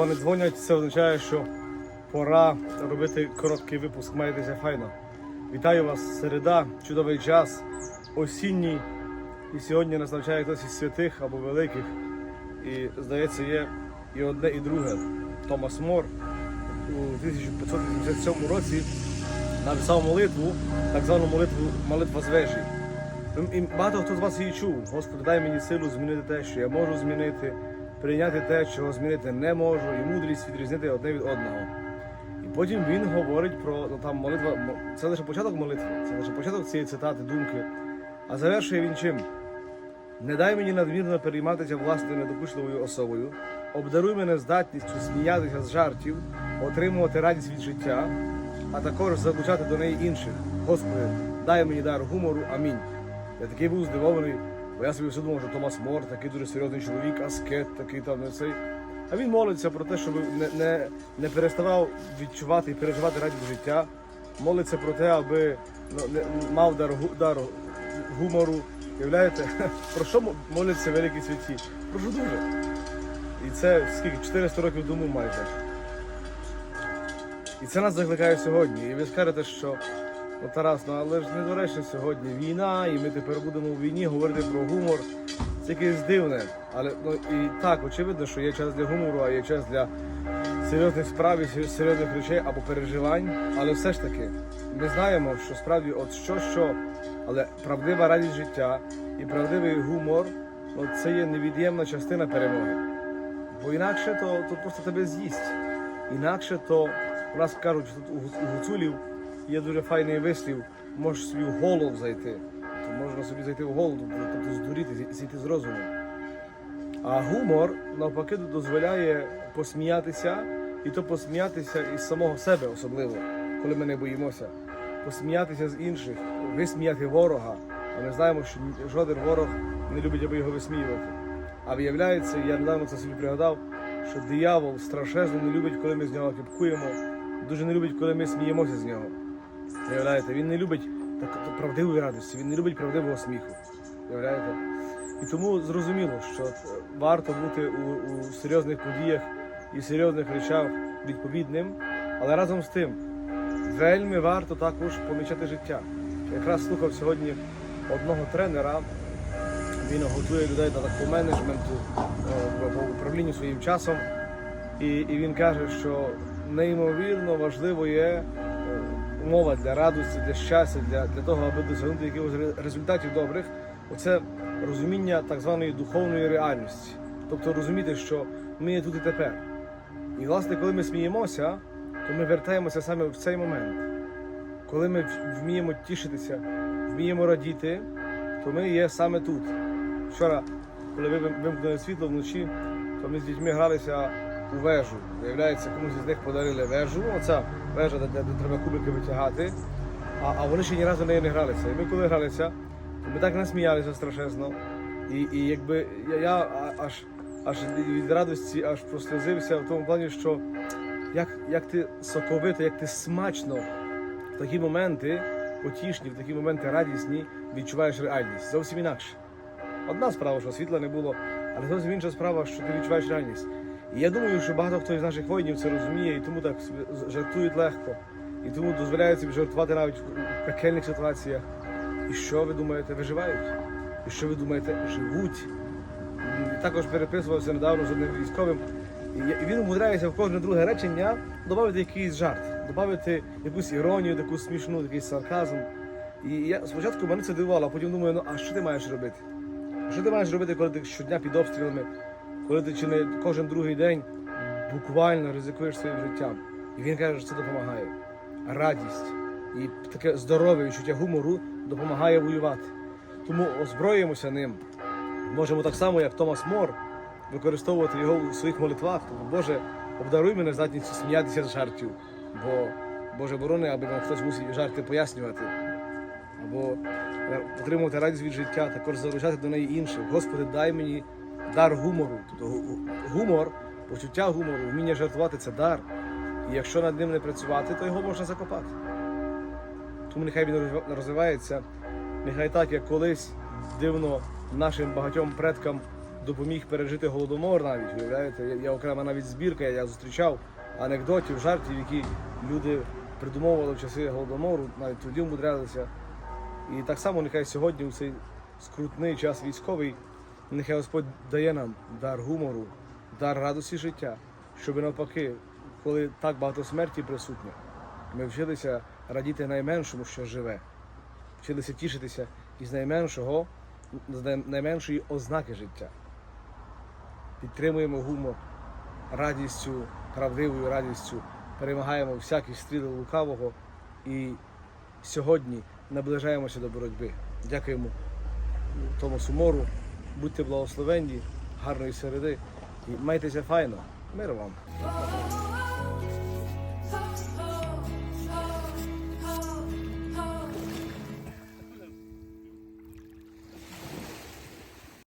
вони дзвонять, це означає, що пора робити короткий випуск. Маєтеся файно. Вітаю вас, середа, чудовий час, осінній. І сьогодні нас навчає хтось із святих або великих. І, здається, є і одне, і друге. Томас Мор у 1587 році написав молитву, так звану молитву молитва з вежі. І багато хто з вас її чув. Господи, дай мені силу змінити те, що я можу змінити, прийняти те, чого змінити не можу, і мудрість відрізнити одне від одного. І потім він говорить про ну, там молитва. Це лише початок молитви, це лише початок цієї цитати, думки. А завершує він чим? Не дай мені надмірно перейматися власною недокучливою особою, обдаруй мене здатністю сміятися з жартів, отримувати радість від життя, а також залучати до неї інших. Господи, дай мені дар гумору, амінь. Я такий був здивований, бо я собі все думав, що Томас Мор такий дуже серйозний чоловік, аскет, такий там не цей. А він молиться про те, щоб не, не, не переставав відчувати і переживати радість життя. Молиться про те, аби ну, не, мав дар, дар гумору. Уявляєте, про що моляться великі святі? Про що дуже. І це скільки? 400 років тому майже. І це нас закликає сьогодні. І ви скажете, що Тарас, ну але ж не недоречно сьогодні війна, і ми тепер будемо у війні говорити про гумор. Це якесь дивне. Але ну і так, очевидно, що є час для гумору, а є час для серйозних справ і серйозних речей або переживань. Але все ж таки, ми знаємо, що справді от що, що, але правдива радість життя і правдивий гумор ну, це є невід'ємна частина перемоги. Бо інакше то, то просто тебе з'їсть. Інакше то у нас кажуть, тут у гуцулів є дуже файний вислів, можеш собі в голову зайти. То можна собі зайти в голову, тобто, тобто здуріти, зі- зійти з розуму. А гумор навпаки дозволяє посміятися, і то посміятися із самого себе особливо, коли ми не боїмося. Посміятися з інших, висміяти ворога. А ми знаємо, що жоден ворог не любить, аби його висміювати. А виявляється, я недавно це собі пригадав, що диявол страшезно не любить, коли ми з нього кипкуємо, дуже не любить, коли ми сміємося з нього. Виявляєте, він не любить так, правдивої радості, він не любить правдивого сміху. Виявляєте? І тому зрозуміло, що е, варто бути у, у серйозних подіях і серйозних речах відповідним, але разом з тим вельми варто також помічати життя. Якраз слухав сьогодні одного тренера, він готує людей до такого менеджменту е, в- в своїм часом. І, і він каже, що неймовірно важливо є е, умова для радості, для щастя, для, для того, аби досягнути якихось результатів добрих. Оце розуміння так званої духовної реальності. Тобто розуміти, що ми є тут і тепер. І власне, коли ми сміємося, то ми вертаємося саме в цей момент. Коли ми вміємо тішитися, вміємо радіти, то ми є саме тут. Вчора, коли ви вимкнули світло вночі, то ми з дітьми гралися у вежу. Виявляється, комусь із них подарили вежу. Оця вежа, де, де, треба кубики витягати. А, а вони ще ні разу нею не гралися. І ми коли гралися, то ми так насміялися страшезно. І, і якби я, я аж, аж від радості аж прослізився в тому плані, що як, як ти соковито, як ти смачно в такі моменти потішні, в такі моменти радісні відчуваєш реальність. Зовсім інакше. Одна справа, що світла не було, але зовсім інша справа, що ти відчуваєш реальність. І я думаю, що багато хто із наших воїнів це розуміє, і тому так жартують легко, і тому дозволяють собі жартувати навіть в пекельних ситуаціях. І що ви думаєте, виживають? І що ви думаєте, живуть? Також переписувався недавно з одним військовим, і він умудряється в кожне друге речення додати якийсь жарт, додати якусь іронію, таку смішну, такий сарказм. І я спочатку мене це дивувало, а потім думаю, ну а що ти маєш робити? Що ти маєш робити, коли ти щодня під обстрілами, коли ти не кожен другий день буквально ризикуєш своїм життям? І він каже, що це допомагає. Радість і таке здорове відчуття гумору допомагає воювати. Тому озброїмося ним. Можемо так само, як Томас Мор, використовувати його у своїх молитвах. Тому, Боже, обдаруй мене здатністю сміятися з жартів. Бо Боже борони, аби нам хтось мусить жарти пояснювати або е, отримувати радість від життя, також залучати до неї інших. Господи, дай мені дар гумору. Тобто гу- гу- гумор, почуття гумору, вміння жартувати це дар. І якщо над ним не працювати, то його можна закопати. Тому нехай він розвивається, нехай так, як колись дивно нашим багатьом предкам допоміг пережити голодомор навіть. Уявляєте, я, я окрема навіть збірка, я зустрічав анекдотів, жартів, які люди придумовували в часи голодомору, навіть тоді вмудрялися. І так само нехай сьогодні у цей скрутний час військовий, нехай Господь дає нам дар гумору, дар радості життя, щоб навпаки, коли так багато смерті присутньо, ми вчилися радіти найменшому, що живе, вчилися тішитися із найменшого, з найменшої ознаки життя. Підтримуємо гумор радістю, правдивою радістю, перемагаємо всякі стріли лукавого і сьогодні наближаємося до боротьби. Дякуємо Томасу Мору, будьте благословенні, гарної середи і майтеся файно. Мир вам!